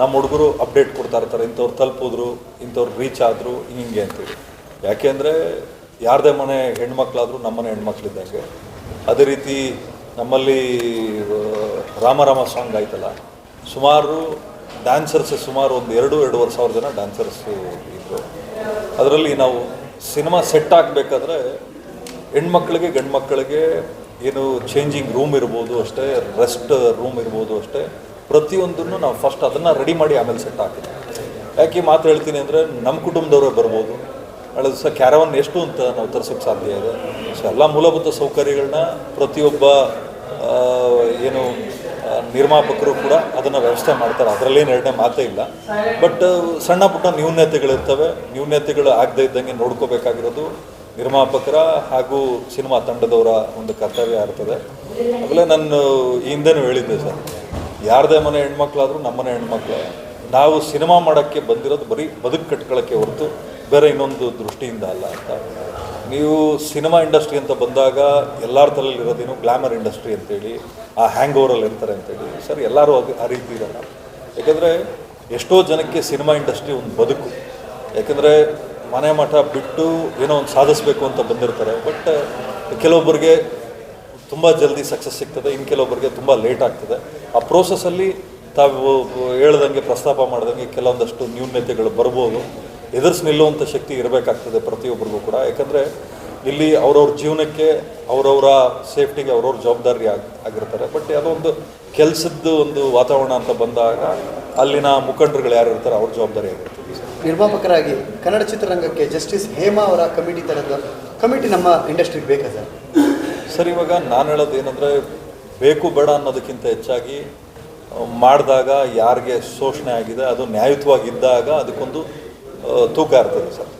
ನಮ್ಮ ಹುಡುಗರು ಅಪ್ಡೇಟ್ ಕೊಡ್ತಾ ಇರ್ತಾರೆ. ಇಂಥವ್ರು ತಲುಪಿದ್ರು, ಇಂಥವ್ರು ರೀಚ್ ಆದರು, ಹಿಂಗೆ ಅಂತೇಳಿ ಯಾಕೆಂದರೆ ಯಾರದೇ ಮನೆ ಹೆಣ್ಮಕ್ಳಾದರೂ ನಮ್ಮನೆ ಹೆಣ್ಮಕ್ಳಿದ್ದಂಗೆ. ಅದೇ ರೀತಿ ನಮ್ಮಲ್ಲಿ ರಾಮರಾಮ ರಾಮ ರಾಮ ಸಾಂಗ್ ಆಯ್ತಲ್ಲ, ಸುಮಾರು ಡ್ಯಾನ್ಸರ್ಸ್ ಸುಮಾರು ಒಂದು ಎರಡು, ಎರಡೂವರೆ ಸಾವಿರ ಜನ ಡ್ಯಾನ್ಸರ್ಸ್ ಇದ್ದರು ಅದರಲ್ಲಿ ನಾವು ಸಿನಿಮಾ ಸೆಟ್ ಆಗಬೇಕಾದ್ರೆ ಹೆಣ್ಮಕ್ಳಿಗೆ ಗಂಡು ಮಕ್ಕಳಿಗೆ ಏನು ಚೇಂಜಿಂಗ್ ರೂಮ್ ಇರ್ಬೋದು ಅಷ್ಟೇ ರೆಸ್ಟ್ ರೂಮ್ ಇರ್ಬೋದು ಅಷ್ಟೇ ಪ್ರತಿಯೊಂದನ್ನು ನಾವು ಫಸ್ಟ್ ಅದನ್ನು ರೆಡಿ ಮಾಡಿ ಆಮೇಲೆ ಸೆಟ್ ಹಾಕಿದ್ವಿ. ಯಾಕೆ ಮಾತು ಹೇಳ್ತೀನಿ ಅಂದರೆ ನಮ್ಮ ಕುಟುಂಬದವರೇ ಬರ್ಬೋದು. ನಾಳೆ ಸಹ ಕ್ಯಾರವನ್ ಎಷ್ಟು ಅಂತ ನಾವು ತರಿಸೋಕ್ಕೆ ಸಾಧ್ಯ ಇದೆ. ಸೊ ಎಲ್ಲ ಮೂಲಭೂತ ಸೌಕರ್ಯಗಳನ್ನ ಪ್ರತಿಯೊಬ್ಬ ಏನು ನಿರ್ಮಾಪಕರು ಕೂಡ ಅದನ್ನು ವ್ಯವಸ್ಥೆ ಮಾಡ್ತಾರೆ. ಅದರಲ್ಲೇನು ಎರಡನೇ ಮಾತೇ ಇಲ್ಲ. ಬಟ್ ಸಣ್ಣ ಪುಟ್ಟ ನ್ಯೂನ್ಯತೆಗಳಿರ್ತವೆ ನ್ಯೂನ್ಯತೆಗಳು ಆಗದೇ ಇದ್ದಂಗೆ ನೋಡ್ಕೋಬೇಕಾಗಿರೋದು ನಿರ್ಮಾಪಕರ ಹಾಗೂ ಸಿನಿಮಾ ತಂಡದವರ ಒಂದು ಕರ್ತವ್ಯ ಇರ್ತದೆ ಆಮೇಲೆ ನಾನು ಈ ಹಿಂದೆನೂ ಹೇಳಿದ್ದೆ ಸರ್. ಯಾರದೇ ಮನೆ ಹೆಣ್ಮಕ್ಳಾದರೂ ನಮ್ಮನೆ ಹೆಣ್ಮಕ್ಳು. ನಾವು ಸಿನಿಮಾ ಮಾಡೋಕ್ಕೆ ಬಂದಿರೋದು ಬರೀ ಬದುಕು ಕಟ್ಕೊಳ್ಳೋಕ್ಕೆ ಹೊರತು ಬೇರೆ ಇನ್ನೊಂದು ದೃಷ್ಟಿಯಿಂದ ಅಲ್ಲ ಅಂತ. ನೀವು ಸಿನಿಮಾ ಇಂಡಸ್ಟ್ರಿ ಅಂತ ಬಂದಾಗ ಎಲ್ಲರ ತಲೆಯಲ್ಲಿ ಇರೋದೇನು ಗ್ಲಾಮರ್ ಇಂಡಸ್ಟ್ರಿ ಅಂತೇಳಿ, ಆ ಹ್ಯಾಂಗ್ ಓವರಲ್ಲಿ ಇರ್ತಾರೆ ಅಂತೇಳಿ. ಸರ್, ಎಲ್ಲರೂ ಅದು ಆ ರೀತಿ ಇರಲ್ಲ. ಯಾಕೆಂದರೆ ಎಷ್ಟೋ ಜನಕ್ಕೆ ಸಿನಿಮಾ ಇಂಡಸ್ಟ್ರಿ ಒಂದು ಬದುಕು. ಯಾಕೆಂದರೆ ಮನೆ ಮಠ ಬಿಟ್ಟು ಏನೋ ಒಂದು ಸಾಧಿಸಬೇಕು ಅಂತ ಬಂದಿರ್ತಾರೆ. ಬಟ್ ಕೆಲವೊಬ್ಬರಿಗೆ ತುಂಬ ಜಲ್ದಿ ಸಕ್ಸಸ್ ಸಿಗ್ತದೆ. ಇನ್ನು ಕೆಲವೊಬ್ಬರಿಗೆ ತುಂಬ ಲೇಟ್ ಆಗ್ತದೆ. ಆ ಪ್ರೋಸೆಸ್ಸಲ್ಲಿ ತಾವು ಹೇಳ್ದಂಗೆ, ಪ್ರಸ್ತಾಪ ಮಾಡ್ದಂಗೆ ಕೆಲವೊಂದಷ್ಟು ನ್ಯೂನ್ಯತೆಗಳು ಬರ್ಬೋದು. ಎದುರಿಸಿ ನಿಲ್ಲುವಂಥ ಶಕ್ತಿ ಇರಬೇಕಾಗ್ತದೆ ಪ್ರತಿಯೊಬ್ಬರಿಗೂ ಕೂಡ. ಯಾಕಂದರೆ ಇಲ್ಲಿ ಅವ್ರವ್ರ ಜೀವನಕ್ಕೆ, ಅವರವರ ಸೇಫ್ಟಿಗೆ ಅವ್ರವ್ರ ಜವಾಬ್ದಾರಿ ಆಗ್, ಆಗಿರ್ತಾರೆ. ಬಟ್ ಅದೊಂದು ಕೆಲಸದ್ದು ಒಂದು ವಾತಾವರಣ ಅಂತ ಬಂದಾಗ ಅಲ್ಲಿನ ಮುಖಂಡರುಗಳು ಯಾರು ಇರ್ತಾರೆ, ಅವ್ರ ಜವಾಬ್ದಾರಿ ಆಗಿರ್ತದೆ. ನಿರ್ಮಾಪಕರಾಗಿ ಕನ್ನಡ ಚಿತ್ರರಂಗಕ್ಕೆ ಜಸ್ಟಿಸ್ ಹೇಮಾ ಅವರ ಕಮಿಟಿ ತರದ, ಕಮಿಟಿ ನಮ್ಮ ಇಂಡಸ್ಟ್ರಿಗೆ ಬೇಕಾ ಸರ್? ಸರ್, ಇವಾಗ ನಾನು ಹೇಳೋದು ಏನಂದರೆ ಬೇಕು ಬೇಡ ಅನ್ನೋದಕ್ಕಿಂತ ಹೆಚ್ಚಾಗಿ ಮಾಡಿದಾಗ ಯಾರಿಗೆ ಶೋಷಣೆ ಆಗಿದೆ, ಅದು ನ್ಯಾಯಯುತವಾಗಿದ್ದಾಗ ಅದಕ್ಕೊಂದು ತೂಕ ಇರ್ತದೆ ಸರ್.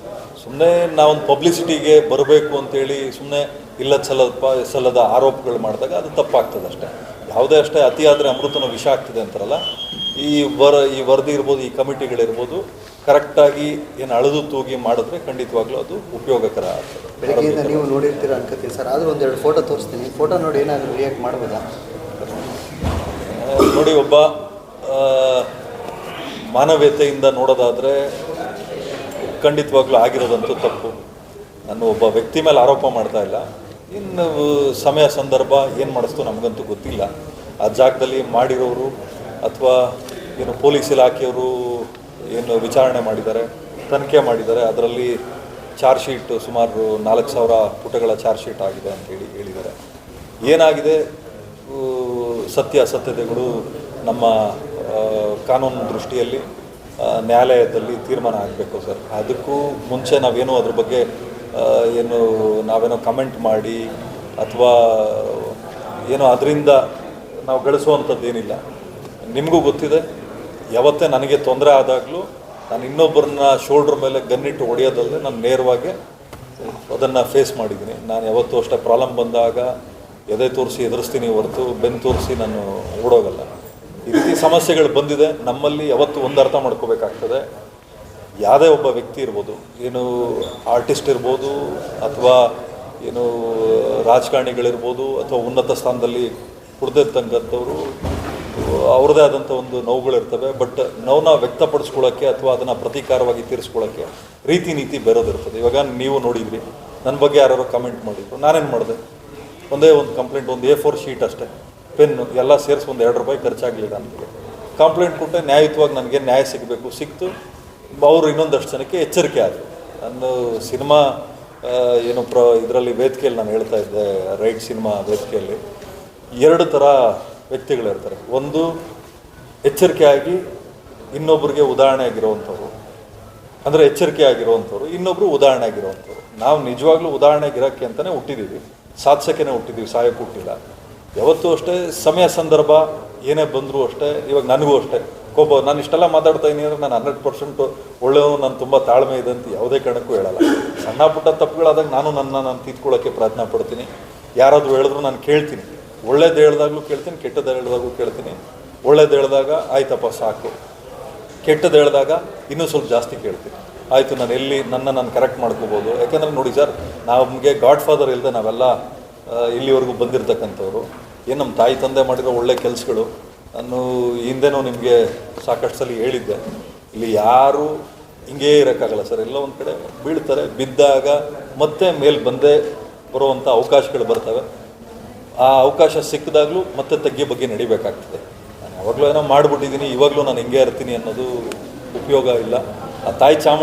ಸುಮ್ಮನೆ ನಾವೊಂದು ಪಬ್ಲಿಸಿಟಿಗೆ ಬರಬೇಕು ಅಂತೇಳಿ ಸುಮ್ಮನೆ ಇಲ್ಲ ಸಲ್ಲದ ಸಲ್ಲದ ಆರೋಪಗಳು ಮಾಡಿದಾಗ ಅದು ತಪ್ಪಾಗ್ತದೆ ಅಷ್ಟೇ. ಯಾವುದೇ ಅಷ್ಟೇ ಅತಿಯಾದರೆ ಅಮೃತನ ವಿಷ ಆಗ್ತದೆ ಅಂತಾರಲ್ಲ, ಈ ವರ, ಈ ವರದಿ ಇರ್ಬೋದು, ಈ ಕಮಿಟಿಗಳಿರ್ಬೋದು ಕರೆಕ್ಟಾಗಿ ಏನು ಅಳೆದು ತೂಗಿ ಮಾಡಿದ್ರೆ ಖಂಡಿತವಾಗ್ಲೂ ಅದು ಉಪಯೋಗಕರ ಆಗ್ತದೆ. ಬೆಳಗ್ಗೆಯಿಂದ ನೀವು ನೋಡಿರ್ತೀರ ಅನ್ಕೋತೀನಿ ಸರ್. ಆದರೂ ಒಂದೆರಡು ಫೋಟೋ ತೋರಿಸ್ತೀನಿ. ಫೋಟೋ ನೋಡಿ ಏನಾದರೂ ರಿಯಾಕ್ಟ್ ಮಾಡ್ಬೋದಾ? ನೋಡಿ ಒಬ್ಬ ಮಾನವೀಯತೆಯಿಂದ ನೋಡೋದಾದರೆ ಖಂಡಿತವಾಗ್ಲೂ ಆಗಿರೋದಂತೂ ತಪ್ಪು. ನಾನು ಒಬ್ಬ ವ್ಯಕ್ತಿ ಮೇಲೆ ಆರೋಪ ಮಾಡ್ತಾ ಇಲ್ಲ. ಇನ್ನು ಸಮಯ ಸಂದರ್ಭ ಏನು ಮಾಡಿಸ್ತು ನಮಗಂತೂ ಗೊತ್ತಿಲ್ಲ. ಆ ಜಾಗದಲ್ಲಿ ಮಾಡಿರೋರು ಅಥವಾ ಏನು ಪೊಲೀಸ್ ಇಲಾಖೆಯವರು ಏನು ವಿಚಾರಣೆ ಮಾಡಿದ್ದಾರೆ, ತನಿಖೆ ಮಾಡಿದ್ದಾರೆ, ಅದರಲ್ಲಿ ಚಾರ್ಜ್ ಶೀಟ್ ಸುಮಾರು ನಾಲ್ಕು ಸಾವಿರ ಪುಟಗಳ ಚಾರ್ಜ್ ಶೀಟ್ ಆಗಿದೆ ಅಂತ ಹೇಳಿ ಹೇಳಿದ್ದಾರೆ. ಏನಾಗಿದೆ? ಸತ್ಯ ಅಸತ್ಯತೆಗಳು ನಮ್ಮ ಕಾನೂನು ದೃಷ್ಟಿಯಲ್ಲಿ ನ್ಯಾಯಾಲಯದಲ್ಲಿ ತೀರ್ಮಾನ ಆಗಬೇಕು ಸರ್. ಅದಕ್ಕೂ ಮುಂಚೆ ನಾವೇನು ಅದ್ರ ಬಗ್ಗೆ ಏನು ನಾವೇನೋ ಕಮೆಂಟ್ ಮಾಡಿ ಅಥವಾ ಏನೋ ಅದರಿಂದ ನಾವು ಗಳಿಸುವಂಥದ್ದೇನಿಲ್ಲ. ನಿಮಗೂ ಗೊತ್ತಿದೆ. ಯಾವತ್ತೇ ನನಗೆ ತೊಂದರೆ ಆದಾಗಲೂ ನಾನು ಇನ್ನೊಬ್ಬರನ್ನ ಶೋಲ್ಡ್ರ್ ಮೇಲೆ ಗನ್ನಿಟ್ಟು ಹೊಡೆಯೋದಲ್ಲದೆ ನಾನು ನೇರವಾಗಿ ಅದನ್ನು ಫೇಸ್ ಮಾಡಿದ್ದೀನಿ. ನಾನು ಯಾವತ್ತೂ ಅಷ್ಟೇ ಪ್ರಾಬ್ಲಮ್ ಬಂದಾಗ ಎದೆ ತೋರಿಸಿ ಎದುರಿಸ್ತೀನಿ ಹೊರತು ಬೆನ್ನು ತೋರಿಸಿ ನಾನು ಓಡೋಗಲ್ಲ. ಈ ರೀತಿ ಸಮಸ್ಯೆಗಳು ಬಂದಿದೆ. ನಮ್ಮಲ್ಲಿ ಯಾವತ್ತೂ ಒಂದು ಅರ್ಥ ಮಾಡ್ಕೋಬೇಕಾಗ್ತದೆ. ಯಾವುದೇ ಒಬ್ಬ ವ್ಯಕ್ತಿ ಇರ್ಬೋದು, ಏನು ಆರ್ಟಿಸ್ಟ್ ಇರ್ಬೋದು, ಅಥವಾ ಏನು ರಾಜಕಾರಣಿಗಳಿರ್ಬೋದು, ಅಥವಾ ಉನ್ನತ ಸ್ಥಾನದಲ್ಲಿ ಕುಡ್ದಿರ್ತಕ್ಕಂಥವ್ರು ಅವ್ರದ್ದೇ ಆದಂಥ ಒಂದು ನೋವುಗಳಿರ್ತವೆ ಬಟ್ ನೋವನ್ನ ವ್ಯಕ್ತಪಡಿಸ್ಕೊಳ್ಳೋಕ್ಕೆ ಅಥವಾ ಅದನ್ನು ಪ್ರತೀಕಾರವಾಗಿ ತೀರಿಸ್ಕೊಳ್ಳೋಕ್ಕೆ ರೀತಿ ನೀತಿ ಬೇರೋದಿರ್ತದೆ. ಇವಾಗ ನೀವು ನೋಡಿದ್ರಿ ನನ್ನ ಬಗ್ಗೆ ಯಾರು ಕಮೆಂಟ್ ಮಾಡಿದ್ರು, ನಾನೇನು ಮಾಡಿದೆ? ಒಂದೇ ಒಂದು ಕಂಪ್ಲೇಂಟ್ ಒಂದು ಎ ಫೋರ್ ಶೀಟ್ ಅಷ್ಟೇ. ಪೆನ್ನು ಎಲ್ಲ ಸೇರಿಸಿ ಒಂದು ಎರಡು ರೂಪಾಯಿ ಖರ್ಚಾಗಲಿಲ್ಲ ನನಗೆ. ಕಂಪ್ಲೇಂಟ್ ಕೊಟ್ಟೆ ನ್ಯಾಯಯುತವಾಗಿ ನನಗೆ ನ್ಯಾಯ ಸಿಗಬೇಕು. ಸಿಕ್ತು, ಅವರು ಇನ್ನೊಂದಷ್ಟು ಜನಕ್ಕೆ ಎಚ್ಚರಿಕೆ ಆದರು. ನಾನು ಸಿನಿಮಾ ಏನು ಪ್ರ, ಇದರಲ್ಲಿ ವೇದಿಕೆಯಲ್ಲಿ ನಾನು ಹೇಳ್ತಾ ಇದ್ದೆ, ರೈಟ್ ಸಿನಿಮಾ ವೇದಿಕೆಯಲ್ಲಿ. ಎರಡು ಥರ ವ್ಯಕ್ತಿಗಳಿರ್ತಾರೆ ಒಂದು ಎಚ್ಚರಿಕೆಯಾಗಿ ಇನ್ನೊಬ್ಬರಿಗೆ ಉದಾಹರಣೆ ಆಗಿರುವಂಥವ್ರು. ಅಂದರೆ ಎಚ್ಚರಿಕೆ ಆಗಿರುವಂಥವ್ರು, ಇನ್ನೊಬ್ರು ಉದಾಹರಣೆ ಆಗಿರುವಂಥವ್ರು. ನಾವು ನಿಜವಾಗ್ಲೂ ಉದಾಹರಣೆಗಿರೋಕ್ಕೆ ಅಂತಲೇ ಹುಟ್ಟಿದ್ದೀವಿ ಸಾಧಿಸೋಕ್ಕೆ ಹುಟ್ಟಿದ್ದೀವಿ ಸಾಯಕ್ಕೆ ಹುಟ್ಟಿಲ್ಲ. ಯಾವತ್ತೂ ಅಷ್ಟೇ, ಸಮಯ ಸಂದರ್ಭ ಏನೇ ಬಂದರೂ ಅಷ್ಟೇ, ಇವಾಗ ನನಗೂ ಅಷ್ಟೇ. ಕೋಪ, ನಾನು ಇಷ್ಟೆಲ್ಲ ಮಾತಾಡ್ತಾ ಇದ್ದೀನಿ ಅಂದರೆ ನಾನು ಹಂಡ್ರೆಡ್ ಪರ್ಸೆಂಟು ಒಳ್ಳೆಯವನು, ನಾನು ತುಂಬ ತಾಳ್ಮೆ ಇದೆ ಅಂತ ಯಾವುದೇ ಕಾರಣಕ್ಕೂ ಹೇಳಲ್ಲ. ಸಣ್ಣ ಪುಟ್ಟ ತಪ್ಪುಗಳಾದಾಗ ನಾನು ನನ್ನ ನಾನು ತಿದ್ಕೊಳ್ಳೋಕ್ಕೆ ಪ್ರಯತ್ನ ಪಡ್ತೀನಿ. ಯಾರಾದರೂ ಹೇಳಿದ್ರು ನಾನು ಕೇಳ್ತೀನಿ. ಒಳ್ಳೇದು ಹೇಳ್ದಾಗಲೂ ಕೇಳ್ತೀನಿ ಕೆಟ್ಟದ್ದು ಹೇಳ್ದಾಗ್ಲೂ ಕೇಳ್ತೀನಿ. ಒಳ್ಳೇದು ಹೇಳಿದಾಗ ಆಯ್ತಪ್ಪ, ಸಾಕು. ಕೆಟ್ಟದ್ದು ಹೇಳಿದಾಗ ಇನ್ನೂ ಸ್ವಲ್ಪ ಜಾಸ್ತಿ ಕೇಳ್ತೀನಿ. ಆಯಿತು, ನಾನು ಎಲ್ಲಿ ನನ್ನ ನಾನು ಕರೆಕ್ಟ್ ಮಾಡ್ಕೋಬೋದು. ಯಾಕೆಂದರೆ ನೋಡಿ ಸರ್, ನಮಗೆ ಗಾಡ್ ಫಾದರ್ ಇಲ್ಲದೆ ನಾವೆಲ್ಲ ಇಲ್ಲಿವರೆಗೂ ಬಂದಿರತಕ್ಕಂಥವ್ರು. ಏನು ನಮ್ಮ ತಾಯಿ ತಂದೆ ಮಾಡಿರೋ ಒಳ್ಳೆ ಕೆಲಸಗಳು, ನಾನು ಹಿಂದೆನೂ ನಿಮಗೆ ಸಾಕಷ್ಟು ಸಲ ಹೇಳಿದ್ದೆ. ಇಲ್ಲಿ ಯಾರು ಹಿಂಗೇ ಇರೋಕ್ಕಾಗಲ್ಲ ಸರ್. ಎಲ್ಲ ಒಂದು ಕಡೆ ಬೀಳ್ತಾರೆ. ಬಿದ್ದಾಗ ಮತ್ತೆ ಮೇಲೆ ಬಂದೇ ಬರುವಂಥ ಅವಕಾಶಗಳು ಬರ್ತವೆ. ಆ ಅವಕಾಶ ಸಿಕ್ಕಿದಾಗಲೂ ಮತ್ತೆ ತಗ್ಗಿ ಬಗ್ಗೆ ನಡಿಬೇಕಾಗ್ತದೆ. ನಾನು ಯಾವಾಗಲೂ ಏನೋ ಮಾಡಿಬಿಟ್ಟಿದ್ದೀನಿ ಇವಾಗಲೂ ನಾನು ಹಿಂಗೆ ಇರ್ತೀನಿ ಅನ್ನೋದು ಉಪಯೋಗ ಇಲ್ಲ. ಆ ತಾಯಿ ಚಾಮುಂಡಿ